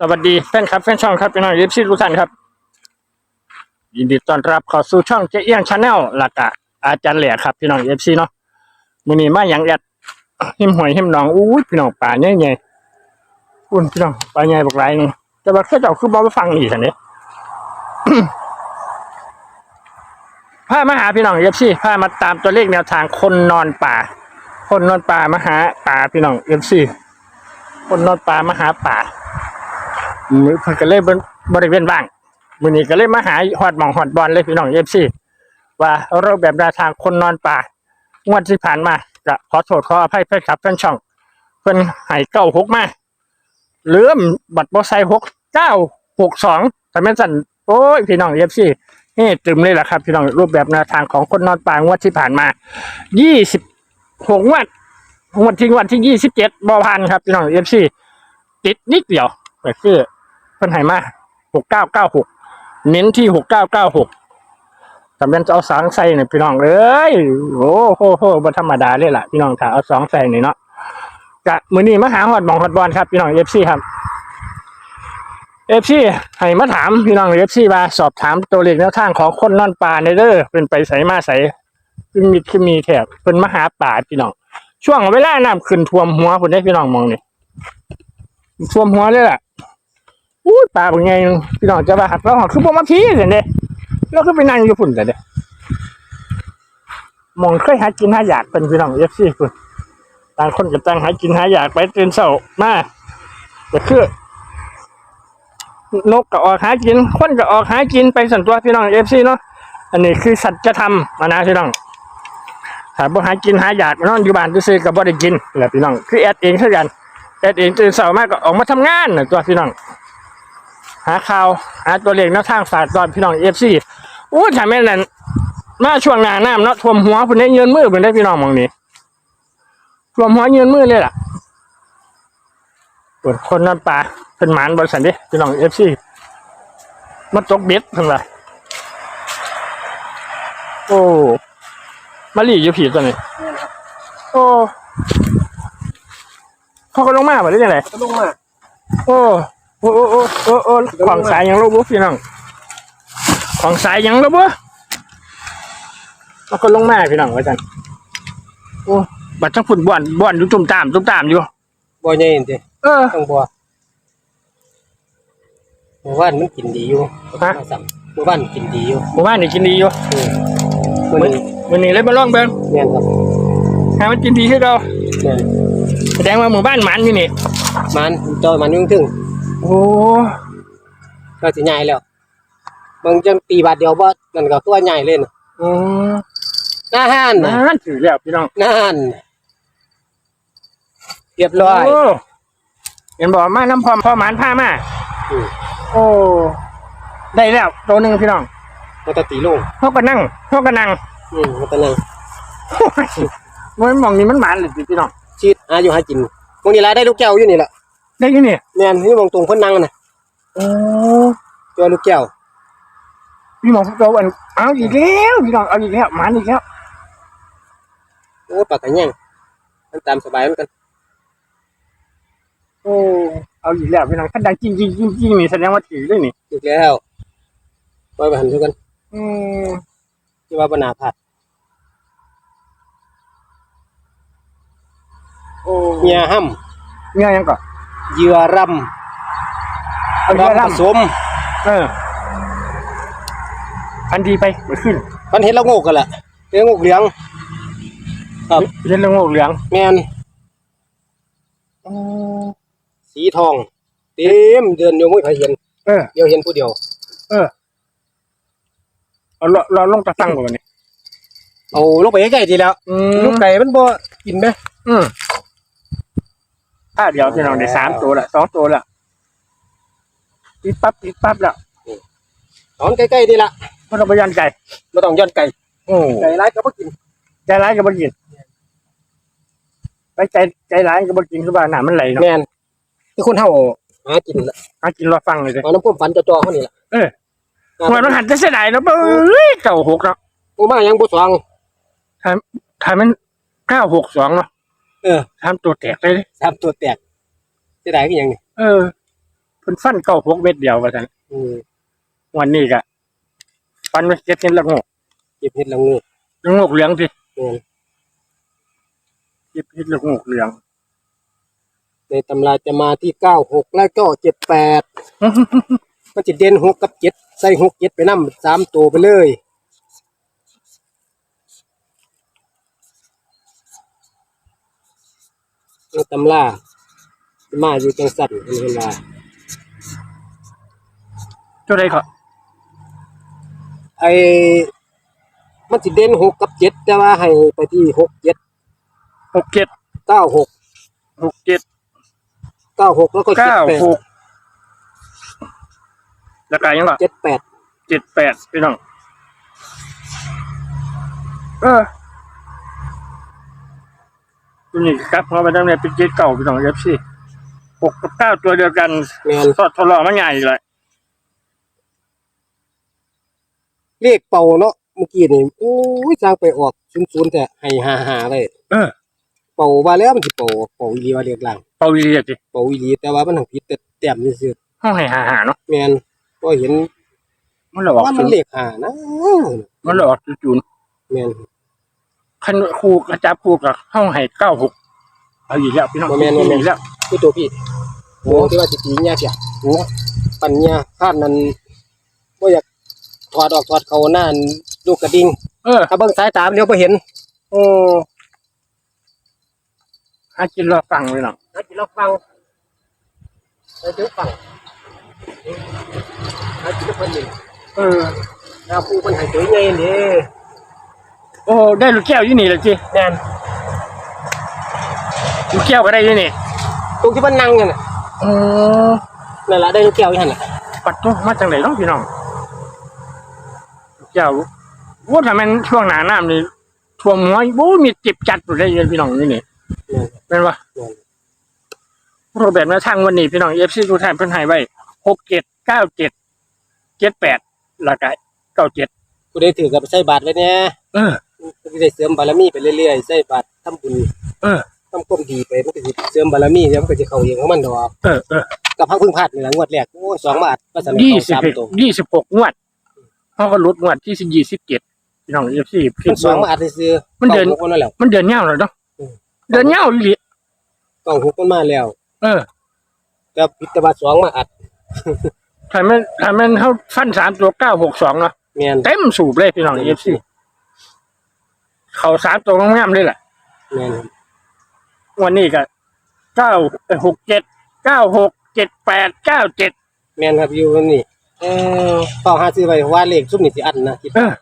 สวัสดีแฟนคลับแฟนช่องครับพี่น้องยิปซีทุกท่านครับ ยินดีต้อนรับเข้าสู่ช่องเจเอี้ยงชาแนลหลักะอาจารย์แหล่ครับพี่น้องเอฟซีเนาะมือนี้มาอย่างแอดหิมหอยหิมหนองอู้ยพี่น้องป่าใหญ่ๆคุณพี่น้องป่าใหญ่บักหลายนี่แต่ว่าเขาเจ้าคือบ่มาฟังนี่ซั่นเด้พามาหาพี่น้องเอฟซีพามาตามตัวเลขแนวทางคนนอนป่า คนนอนป่ามาหาป่าพี่น้องเอฟซีคนนอนป่ามาหาป่า มือเพิ่นก็เลยบริเวณบ้างมื้อนี้ก็เลยมาหาฮอดหมองฮอดบอลเลยพี่น้อง FC ว่าเราแบบแนวทางคนนอนป่างวดที่ผ่านมาก็ขอโทษขออภัยแฟนคลับแฟนช่อง เพิ่นให้เก้าหกมาเหลือมบัตรบ่ใส่หกเก้าหกสองแต่แม่สั่นโอ้ยพี่น้อง FC นี่ตึมเลยแหละครับ พี่น้องรูปแบบแนวทางของคนนอนป่างวดที่ผ่านมายี่สิบหกวดงวดที่งวดที่ยี่สิบเจ็ดบอพันครับพี่น้อง FC ติดนิดเดียวก็คือ เพิ่นให้มาหกเก้าเก้าหกเน้นที่หกเก้าเก้าหกจำเป็นจะเอาสองใส่เนี่ยพี่น้องเอ้ยโอ้โหโหบธรรมดาเลยล่ะพี่น้องถ้าเอาสองใส่นี่เนาะกะมือนี้มาหาฮอดมองฮอดบอลครับพี่น้องเอฟซีครับเอฟซีให้มาถามพี่น้องเอฟซีว่าสอบถามตัวเลขแนวทางของคนนอนป่าในเด้อเป็นไปใส่มาใส่ขึ้นมีขึ้นมีแถบเป็นมหาป่าพี่น้องช่วงเวลาน้ำขึ้นท่วมหัวพุ่นได้พี่น้องมองนี่ท่วมหัวเลยล่ะ อู้ปลาเป็นไงพี่น้องจะว่าหักเราหักคือบ่มาพีเห็นเด้เราก็ไปนั่งอยู่ฝุ่นแต่เด้มองเคยหากินหาอยากเป็นพี่น้องเอฟซีคุณต่างคนกับต่างหากินหาอยากไปตื่นเช้ามาก็คือนกก็ออกหากิน คนก็ออกหากินไปสันตัวพี่น้องเอฟซีเนาะอันนี้คือสัจธรรมมานะพี่น้องถ้าบ่หากินหาอยากนอนอยู่บ้านซื่อก็บ่ได้กินแหละพี่น้องคือแอดเองเท่ากันแต่เองตื่นเช้ามากก็ออกมาทำงานน่ะตัวพี่น้อง หาข่าวหาตัวเลขแนวทางฝากตอนพี่น้องเอฟซีอู้ถ้าแม่นนั่นมาช่วงหน้าน้ำเนาะท่วมหัวเพิ่นได้เงินมือเพิ่นได้พี่น้องหมองนี้ท่วมหัวเงินมือเลยล่ะเปิดคนนั่นปลาเป็นหมานบริษัทเด้พี่น้องเอฟซีมาตกเบ็ดเพิ่นว่าโอ้มาหลีอยู่ผีตัวนี้โอ้เขาก็ลงมาบ่ได้ยังไงก็ลงมาโอ้โอ้โอ้โอ้โอ้โอ้ของสายยังลูกบุพี่น้องของสายยังลูกบุเขาก็ลงมาพี่น้องไว้จันโอ้บัดทั้งฝุ่นบ่อนบ่อนอยู่จุ่มตามจุ่มตามอยู่บ่ใหญ่จริงเออต้องบ่เมื่อวานมันกินดีอยู่ฮะมาสั่งเมื่อวานกินดีอยู่หมู่บ้านนี่กินดีอยู่อืมมื้อวันนี้วันนี้เลยมาลองเบิ่งแม่นครับให้มันกินดีขึ้นเราแม่นแสดงว่าหมู่บ้านหมันอยู่นี่มันจอยมันยุ่งถึง โอ้ก็สิใหญ่แล้วบางจังตีบาทเดียวบ่นั่นก็คือว่าใหญ่เลยน่ะอืมหน้าห้านน่ะนั่นถือแล้วพี่น้องหน้าห้านเรียบร้อยโอ้เห็นบอกมาน้ำพร้อมพ่อหมานผ้ามาอืมโอ้ ได้แล้วตัวหนึ่งพี่น้องมันก็ตีลงเขาก็นั่งเขาก็นั่งอืมมันก็นั่งมันมองนี่มันหมานเลยสิพี่น้องชีดหาอยู่หากินพวกนี้รายได้ลูกแก้วอยู่นี่แหละ ได้ยินนี่แม่นนี่มองตรงเพิ่นนั่งน่ะโอ้ตัวลูกแก้วพี่มองพวกเราอันเอาอีกแล้วพี่น้องเอาอีกแล้วหมานอีกแล้วโอ้ปากกะแย่งมันตามสบายเหมือนกันโอ้เอาอีกแล้วพี่น้องถ้าดังจริงจริงจริงจริงนี่แสดงว่าถือด้วยนี่อีกแล้วปล่อยไปหันเท่ากันอืมที่ว่าบนาผัดโอ้เมียห้เงี้ยยังก่อนำ เหยื่อรเอาำเงี้ยผล่ำสมเออทันทีไปไปขึ้นมันเห็นแล้วโงกกันแหละเห็นโงกเหลือง ครับ เล่นเรื่องโลกเหลืองแมนสีทอง เต็มเดินอยู่ไม่เคยเห็นเออ เดียวเห็นผู้เดียวเออเอาเราเราลงตะตั้งก่อนนี่เอาลงไปใกล้ๆทีแล้วอืลูมกไก่มันบ่กินไหมอืม ถ้าเดี๋ยวพี่น้องได้สามตัวละสองตัวละติดปั๊บติดปั๊บแล้วถอนใกล้ๆทีละเพราะเราไปยันไก่ไม่ต้องย้อนไก่โอ้ไก่ร้ายก็บ่กินใจร้ายก็บ่กินไปใจใจร้ายก็บ่กินคือว่าหนามันไหลเนาะแมนที่คนเฮาหากินละหากินรอฟังเลยเลยเอาน้ำพ่นฝันจ่อๆเขานี่ละเออหัวมันหันจะเสียดายเนาะเอ้ยเก้าหกเนาะกูมายังบ่สว่างถ้ามันเก้าหกสองเนาะ เออทำตัวแตกเลยดิสามตัวแตกเสียดายคือหยังนี่เออพิ่นฟันเก้าหกเม็ดเดียวว่าซั่นอืมวันนี้ก็ฟันไปเจ็ดเห็นละโงกเก็บเห็ดละงูละโงกเหลืองสิแม่นเจ็บเห็ดละโงกเหลืองในตำราจะมาที่เก้าหกและก็เจ็ดแปดมันจะเด่นหกกับเจ็ดใส่หกเจ็ดไปนำสามตัวไปเลย ในตำราจะมาอยู่จังสันเป็นเวลาตัวใดก็ไอ้มันจะเด่นหกกับเจ็ดแต่ว่าให้ไปที่หกเจ็ดหกเจ็ดเก้าหกหกเจ็ดเก้าหกแล้วก็เจ็ดเก้าแปดหกแล้วก็ยังว่าเจ็ดแปดเจ็ดแปดพี่น้องเออ ตัวนี้ครับเพราะไปตั้งแต่เป็นเจ็ดเก่าพี่น้องเอฟซีหกกับเก้าตัวเดียวกันแมนทอดทดลองมันใหญ่เลยเลขเป่าเนาะเมื่อกี้นี่โอ้ยสร้างไปออกศูนย์ศูนย์แต่ให้หาหาเลยเออเป่าว่าแล้วมันสิเป่าเป่าอีหลีว่าเรียกหลังเปาวีเรียสิเป่าอีหลีแต่ว่ามันหังผิดแต่แต้มนี่ซื่อห้องให้หาหาเนาะแมนก็เห็นมันหลอกว่ามันเลขหานะมันหลอกจูนแมน คันคู่กระจับคู่กับห้องให้เก้าหกเอาอีกแล้วพี่น้องอีกแล้ว คือตัวพี่โอ้ที่ว่าสิตีเนี่ยเสียโอ้ปัญญาคาดนั้นบ่อยากถอดออกถอดเข้าหน้าลูกกระดิ่งเออถ้าเบิ่งสายตาเดี๋ยวบ่เห็นโอ้หากินรอฟังเลยเนาะให้กินเราฟังให้ดูฟังให้กินแล้วเพิ่นนี่เออดาวปูมันให้สวยใหญ่นี่ โอ้ได้ลูกแก้วอยู่นี่เลยจีแม่นลูกแก้วก็ได้อยู่นี่ตรงที่มันนั่งนั่นน่ะอ๋อนั่นล่ะได้ลูกแก้วอยู่หั่นน่ะปัดตัวมาจากไหนน้องพี่น้องลูกแก้วว่าถ้ามันช่วงหนาน้ำนี่ท่วมหัวโอ้มีจิบจัดอยู่ได้เลยพี่น้องนี่นี่แม่นเป็นวะแม่นโรเบิร์ตมาทางวันนี้พี่น้องเอฟซีทุกท่านเพิ่นให้ไว้หกเจ็ดเก้าเจ็ดเจ็ดแปดแล้วก็เก้าเจ็ดกูได้ถือกับใส่บาตรไว้แน่เออกู ได้เสริมบารมีไปเรื่อยๆใส่บาตรทำบุญเออ ทำความดีไปมันก็สิเสริมบารมีเดี๋ยวมันก็สิเข้าเองของมันดอกเออเออกับพักพึ่งพลาดนี่ล่ะงวดแรกโอ้ย2บาทก็สนุกยี่เข้าสิบสามหกตัวยี่สิบหกงวดเขาก็ลดงวดที่สิบยี่สิบเจ็ดพี่น้องเอฟซีคิมัดนสอว่างบาทซื้อๆมันเดิน ก้าหกมันมาแล้วมันเดือนเงาเลยเนาะอืม เดือนเงาอีหลีกล่องหกมันมาแล้วเออแต่พิตบาสองมาอัดถ้ามันถ้ามันเขาฟันสามตัวเก้าหกสองเนาะแม่นเต็มสูบเลยพี่น้องเอฟซี เขาสามตัวงามๆเลยแหละแม่นวันนี้ก็เก้าหกเจ็ดเก้าหกเจ็ดแปดเก้าเจ็ดแม่นครับอยู่วันนี้เออเฝ้าหาซื้อไว้ว่าเลขซุมนี่สิอันนะคิดเออ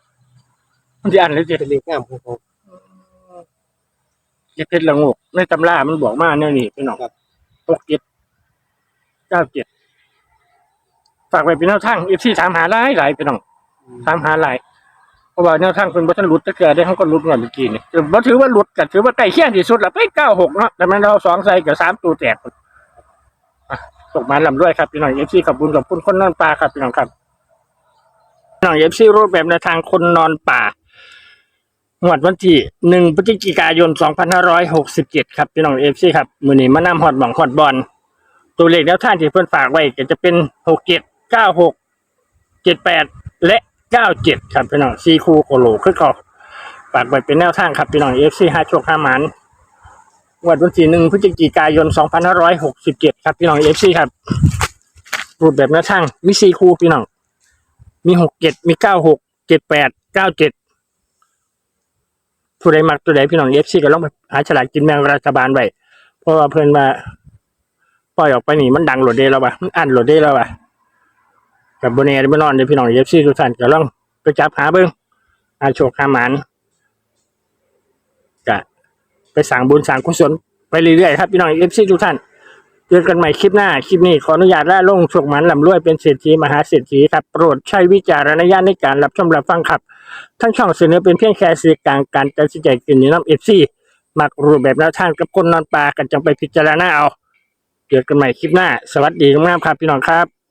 มันจะอ่านเลยเจ็ดเป็นเลขงามของเขาเจ็ดเพชรละโงกในตำรามันบอกมาเนี่ยนี่พี่น้องครับหกเจ็ดเก้าเจ็ดฝากไปเป็นแนวทางเอฟซีถามหาหลายหลายพี่น้องถามหาหลาย เพราะว่าแนวทางคนบัตรหลุดตะเกียได้เขาก็หลุดเงินเมื่อกี้นี่ถือว่าถือว่าหลุดก็ถือว่าใกล้เคียงที่สุดละไปเก้าหกเนาะแต่มันเราสองใส่กับสามตัวแตกตกมาลำด้วยครับพี่น้องเอฟซีขอบคุณขอบคุณคนนอนป่าครับพี่น้องครับพี่น้องเอฟซีรูปแบบในวทางคนนอนป่างวดวันที่หนึ่งพฤศจิกายนสองพันห้าร้อยหกสิบเจ็ดครับพี่น้องเอฟซีครับมือนี้มานำฮอดหมองฮอดบอลตัวเลขแนวทางที่เพื่อนฝากไว้ก็จะเป็นหกเจ็ดเก้าหกเจ็ดแปดและ เก้าเจ็ดครับพี่น้องซีคูโคโลคือเขาฝากไว้เป็นแนวทางครับพี่น้องเอฟซีห้าโชคห้ามันงวดวันที่หนึ่งพฤศจิกายนสองพันห้าร้อยหกสิบเจ็ดครับพี่น้องเอฟซีครับรูปแบบแนวทางมีซีคูพี่น้องมีหกเจ็ดมีเก้าหกเจ็ดแปดเก้าเจ็ดผู้ใดมักตัวใดพี่น้องเอฟซีก็ลองไปหาฉลากกินแบ่งรัฐบาลไว้เพราะว่าเพิ่นมาปล่อยออกไปนี่มันดังโหลดเดแล้ววะมันอ่านโหลดเดแล้ววะ กับบนเน่ไม่นอนเด้อพี่น้องเอฟซีทุกท่านก็ลองไปจับหาเบิ่งอาโชคหาหมานก็ไปสั่งบุญสั่งกุศลไปเรื่อยๆครับพี่น้องเอฟซีทุกท่านเจอกันใหม่คลิปหน้า คลิปนี้ขออนุญาตล่าลงโชคหมันลำรวยเป็นเศรษฐีมหาเศรษฐีครับโปรดใช้วิจารณญาณในการรับชมรับฟังครับ ทั้งช่องเสนอเป็นเพียงแค่สื่อกลางการตัดสินใจกินนน้ำเอฟซีมักรูปแบบแนวทางกับคนนอนปลากันจังไปพิจารณาเอาเจอกันใหม่คลิปหน้า สวัสดีงามครับพี่น้องครับ